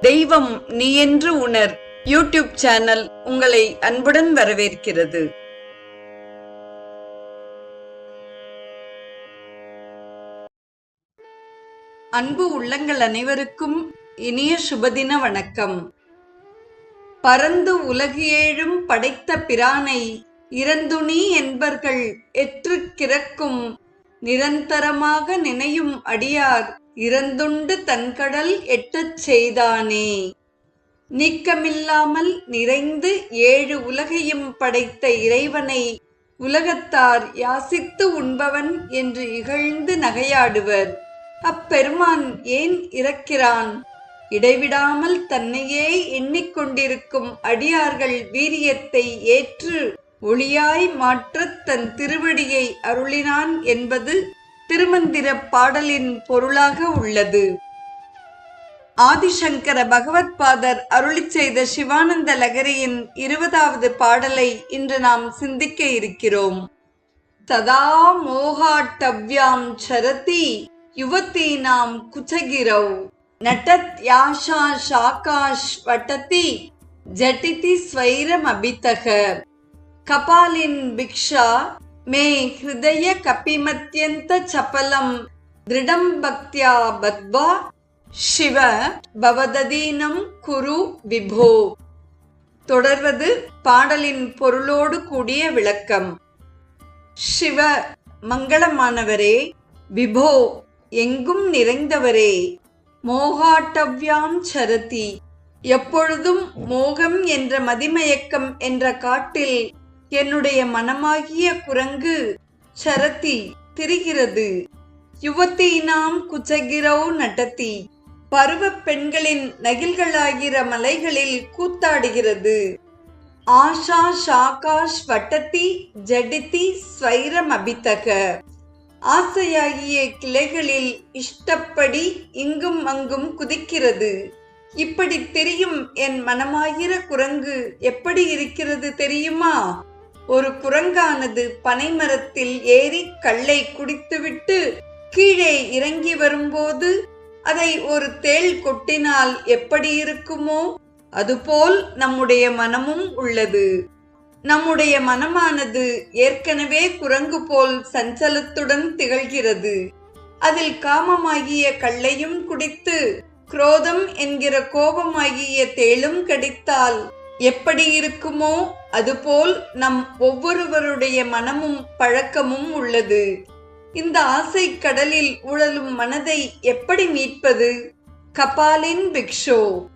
தெய்வம் நீ என்று உணர். யூடியூப் சேனல் உங்களை அன்புடன் வரவேற்கிறது. அன்பு உள்ளங்கள் அனைவருக்கும் இனிய சுபதின வணக்கம். பரந்து உலகியேழும் படைத்த பிரானை இறந்துணி என்பர்கள் எற்று கிறக்கும் நிரந்தரமாக நினையும் அடியார் இறந்துண்டு தன்கடல் எட்டச் செய்தானே. நீக்கமில்லாமல் நிறைந்து ஏழு உலகையும் படைத்த இறைவனை உலகத்தார் யாசித்து உண்பவன் என்று இகழ்ந்து நகையாடுவர். அப்பெருமான் ஏன் இறக்கிறான்? இடைவிடாமல் தன்னையே எண்ணிக்கொண்டிருக்கும் அடியார்கள் வீரியத்தை ஏற்று ஒளியாய் மாற்றத் தன் திருவடியை அருளினான் என்பது திருமந்திர பாடலின் பொருளாக உள்ளது. ஆதிசங்கர பகவத்பாதர் அருளி செய்த சிவானந்த லகரியின் இருபதாவது பாடலை இன்று நாம் சிந்திக்க இருக்கிறோம். ததா மோகாட்டவ்யாம் சரதி யுவத்தீனாம் குச்சகிரௌ. நட்டத் யாஷா ஷாகாஷ் வட்டதி ஜட்டிதி ஸ்வைரமபிதக கபாலின் பிக்ஷா மே ஹிருதய கபிமத்யந்த சபலம் திருடம் பக்தியா பத்வா சிவ பவததீனம் குரு விபோ. தொடர்வது பாடலின் பொருளோடு கூடிய விளக்கம். சிவ மங்களமானவரே விபோ எங்கும் நிறைந்தவரே மோகாட்டவ்யாம் சரதி. எப்பொழுதும் மோகம் என்ற மதிமயக்கம் என்ற காட்டில் என்னுடைய மனமாகிய குரங்கு சரத்தி திரிகிறது. யுவத்தீனாம் குச்சகிரோ நடத்தி பருவ பெண்களின் நகில்களாகிற மலைகளில் கூத்தாடுகிறது. ஆஷா ஷாகாஷ் வட்டத்தி ஜடித்தி ஸ்வைரம் அபித்தக. ஆசையாகிய கிளைகளில் இஷ்டப்படி இங்கும் அங்கும் குதிக்கிறது. இப்படி தெரியும் என் மனமாகிற குரங்கு எப்படி இருக்கிறது தெரியுமா? ஒரு குரங்கானது பனைமரத்தில் ஏறி கல்லை குடித்துவிட்டு கீழே இறங்கி வரும்போது அதை ஒரு தேள் கொட்டினால் எப்படி இருக்குமோ அதுபோல் நம்முடைய மனமும் உள்ளது. நம்முடைய மனமானது ஏற்கனவே குரங்கு போல் சஞ்சலத்துடன் திகழ்கிறது. அதில் காமமாகிய கள்ளையும் குடித்து குரோதம் என்கிற கோபமாகிய தேளும் கடித்தால் எப்படி இருக்குமோ அதுபோல் நம் ஒவ்வொருவருடைய மனமும் பழக்கமும் உள்ளது. இந்த ஆசை கடலில் உழலும் மனதை எப்படி மீட்பது? கபாலின் பிக்ஷோ.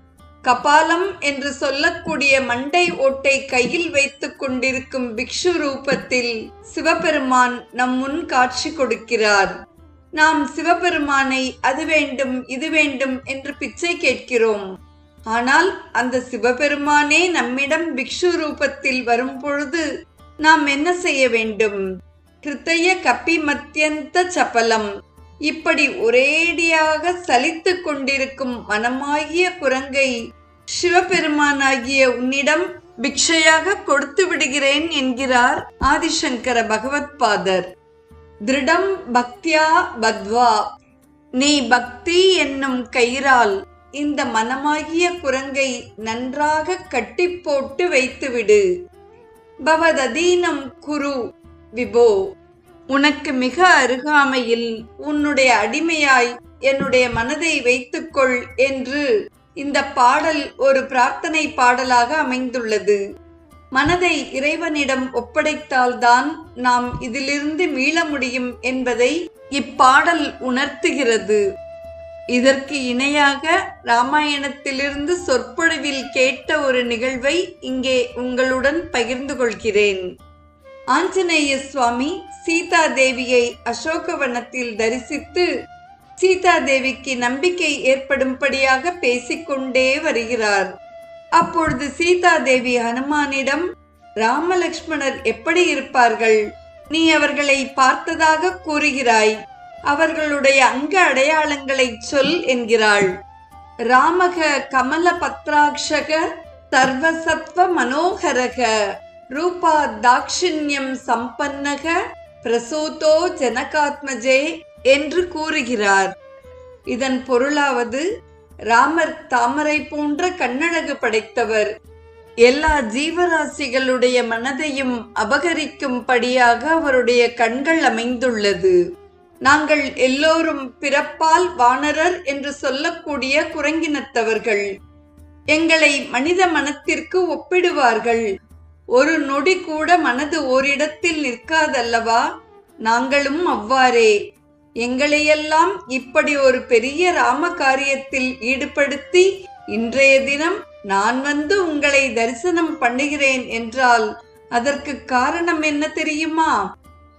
கபாலம் என்று சொல்லக்கூடிய மண்டை ஓட்டை கையில் வைத்துக் கொண்டிருக்கும் பிக்ஷு ரூபத்தில் சிவபெருமான் நம் முன் காட்சி கொடுக்கிறார். நாம் சிவபெருமானை அது வேண்டும் இது வேண்டும் என்று பிச்சை கேட்கிறோம். ஆனால் அந்த சிவபெருமானே நம்மிடம் பிக்ஷு ரூபத்தில் வரும் பொழுது நாம் என்ன செய்ய வேண்டும்? கிருத்தய கப்பி மத்தியந்த சபலம். இப்படி ஒரேடியாக சலித்து கொண்டிருக்கும் மனமாகிய குரங்கை சிவபெருமானாகிய உன்னிடம் பிக்ஷையாக கொடுத்து விடுகிறேன் என்கிறார் ஆதிசங்கர பகவத்பாதர். திருடம் பக்தியா பத்வா. நீ பக்தி என்னும் கயிறால் இந்த மனமாகிய குரங்கை நன்றாக கட்டி போட்டு வைத்துவிடு. பவததீனம் குரு விபோ உனக்கு மிக அருகாமையில் உன்னுடைய அடிமையாய் என்னுடைய மனதை வைத்துக்கொள் என்று இந்த பாடல் ஒரு பிரார்த்தனை பாடலாக அமைந்துள்ளது. மனதை இறைவனிடம் ஒப்படைத்தால்தான் நாம் இதிலிருந்து மீள முடியும் என்பதை இப்பாடல் உணர்த்துகிறது. இதற்கு இணையாக ராமாயணத்திலிருந்து சொற்பொழிவில் கேட்ட ஒரு நிகழ்வை இங்கே உங்களுடன் பகிர்ந்து கொள்கிறேன். ஆஞ்சநேய சுவாமி சீதா தேவியை அசோகவனத்தில் தரிசித்து சீதா தேவிக்கு நம்பிக்கை ஏற்படும்படியாக பேசிக்கொண்டே வருகிறார். அப்பொழுது சீதா தேவி ஹனுமானிடம் ராமலக்ஷ்மணர் எப்படி இருப்பார்கள்? நீ அவர்களை பார்த்ததாக கூறுகிறாய். அவர்களுடைய அங்க அடையாளங்களை சொல் என்கிறாள். ராமக கமல பத்ராட்சக சர்வசத்வ மனோகரக ரூபா தாக்ஷிண்யம் சம்பன்னக பிரசூதோ ஜனகாத்மஜே என்று கூறுகிறார். இதன் பொருளாவது ராமர் தாமரை போன்ற கண்ணழகு படைத்தவர். எல்லா ஜீவராசிகளுடைய மனதையும் அபகரிக்கும் படியாக அவருடைய கண்கள் அமைந்துள்ளது. நாங்கள் எல்லோரும் பிறப்பால் வானரர் என்று சொல்லக்கூடிய குரங்கினத்தவர்கள். எங்களை மனித மனத்திற்கு ஒப்பிடுவார்கள். ஒரு நொடி கூட மனது ஓரிடத்தில் நிற்காதல்லவா? நாங்களும் அவ்வாறே. எங்களையெல்லாம் இப்படி ஒரு பெரிய ராம காரியத்தில் ஈடுபடுத்தி இன்றைய தினம் நான் வந்து உங்களை தரிசனம் பண்ணுகிறேன் என்றால் அதற்கு காரணம் என்ன தெரியுமா?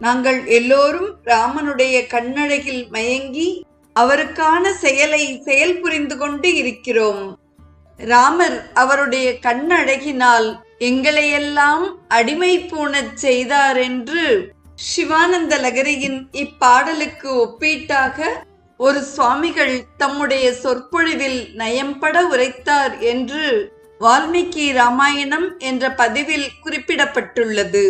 நாங்கள் எல்லோரும் ராமனுடைய கண்ணழகில் மயங்கி அவருக்கான செயலை செயல் புரிந்து கொண்டு இருக்கிறோம். ராமர் அவருடைய கண்ணழகினால் எங்களையெல்லாம் அடிமை பூணச் செய்தார் என்று சிவானந்த லகரியின் இப்பாடலுக்கு ஒப்பீட்டாக ஒரு சுவாமிகள் தம்முடைய சொற்பொழிவில் நயம்பட உரைத்தார் என்று வால்மீகி ராமாயணம் என்ற பதிவில் குறிப்பிடப்பட்டுள்ளது.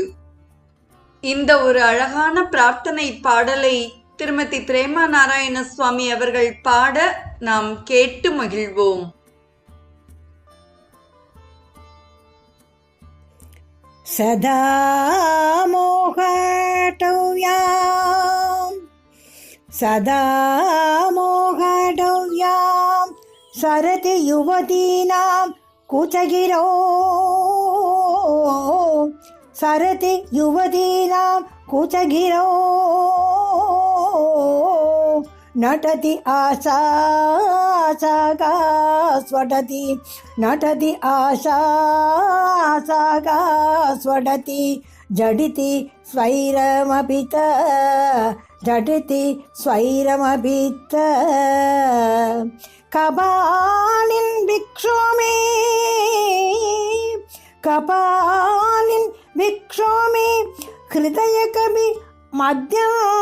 இந்த ஒரு அழகான பிரார்த்தனை பாடலை திருமதி பிரேமா நாராயண சுவாமி அவர்கள் பாட நாம் கேட்டு மகிழ்வோம். சதா மோகடவ்யாம் சதா மோகடவ்யாம் சரதி யுவதீனாம் குச்சகிரோ सरति युवतीनां कुचगिरो नटति आशा सागा स्वटति नटति आशा सागा स्वटति झटिति स्वैरमपित झटिति स्वैरमपित कपालिन् विक्षोमे कपालिन् विक्षोमे हृदयकवि मध्यान्तसबलम्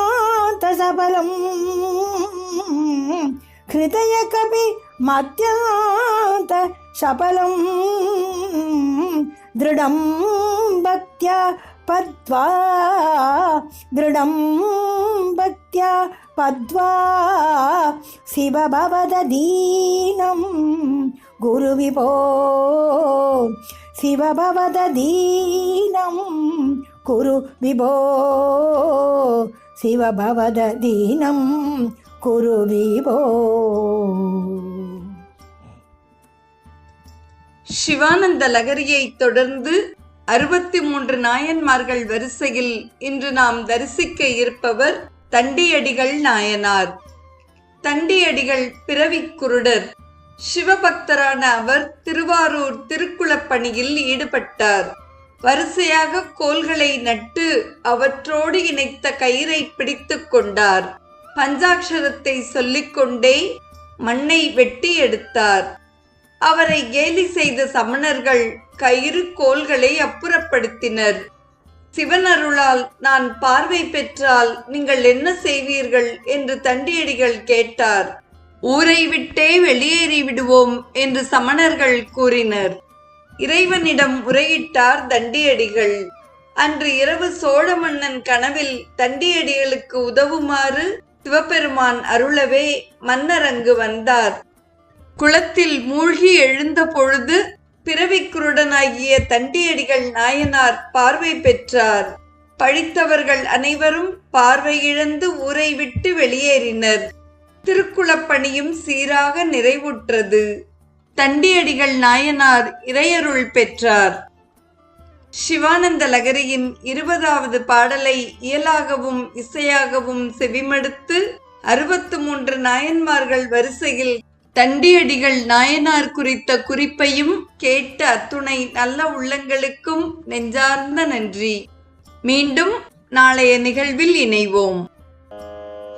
हृदयकवि मध्यान्त सफलं दृढं भक्त्या पद्वा। दृढं भक्त्या पद्वा। शिव भवदीनं गुरुविभो शिव भवदीनं कुरु विभो शिव भवदीनं குரு விபோ சிவானந்த லகரியை தொடர்ந்து அறுபத்தி மூன்று நாயன்மார்கள் வரிசையில் இன்று நாம் தரிசிக்க இருப்பவர் தண்டியடிகள் நாயனார் தண்டியடிகள் பிறவிக் குருடர் சிவபக்தரான அவர் திருவாரூர் திருக்குளப்பணியில் ஈடுபட்டார். வரிசையாக கோள்களை நட்டு அவற்றோடு இணைத்த கயிறை பிடித்துக் கொண்டார். பஞ்சாட்சரத்தை சொல்லிக்கொண்டே மண்ணை வெட்டி எடுத்தார். அவரை கேலி செய்த சமணர்கள் கயிறு கோல்களை அப்புறப்படுத்தினர். சிவனருளால் நான் பார்வை பெற்றால் நீங்கள் என்ன செய்வீர்கள்? என்று தண்டியடிகள் கேட்டார். ஊரை விட்டே வெளியேறி விடுவோம் என்று சமணர்கள் கூறினர். இறைவனிடம் முறையிட்டார் தண்டியடிகள். அன்று இரவு சோழ மன்னன் கனவில் தண்டியடிகளுக்கு உதவுமாறு சிவபெருமான் அருளவே மன்னர் அங்கு வந்தார். குளத்தில் மூழ்கி எழுந்த பொழுது பிறவிக்குருடனாகிய தண்டியடிகள் நாயனார் பார்வை பெற்றார். பழித்தவர்கள் அனைவரும் பார்வையிழந்து ஊரை விட்டு வெளியேறினர். திருக்குளப்பணியும் சீராக நிறைவுற்றது. தண்டியடிகள் நாயனார் இறையருள் பெற்றார். சிவானந்த லகரியின் இருபதாவது பாடலை இயலாகவும் இசையாகவும் செவிமடுத்து அறுபத்து மூன்று நாயன்மார்கள் வரிசையில் தண்டியடிகள் நாயனார் குறித்த குறிப்பையும் கேட்ட அத்துணை நல்ல உள்ளங்களுக்கும் நெஞ்சார்ந்த நன்றி. மீண்டும் நாளைய நிகழ்வில் இணைவோம்.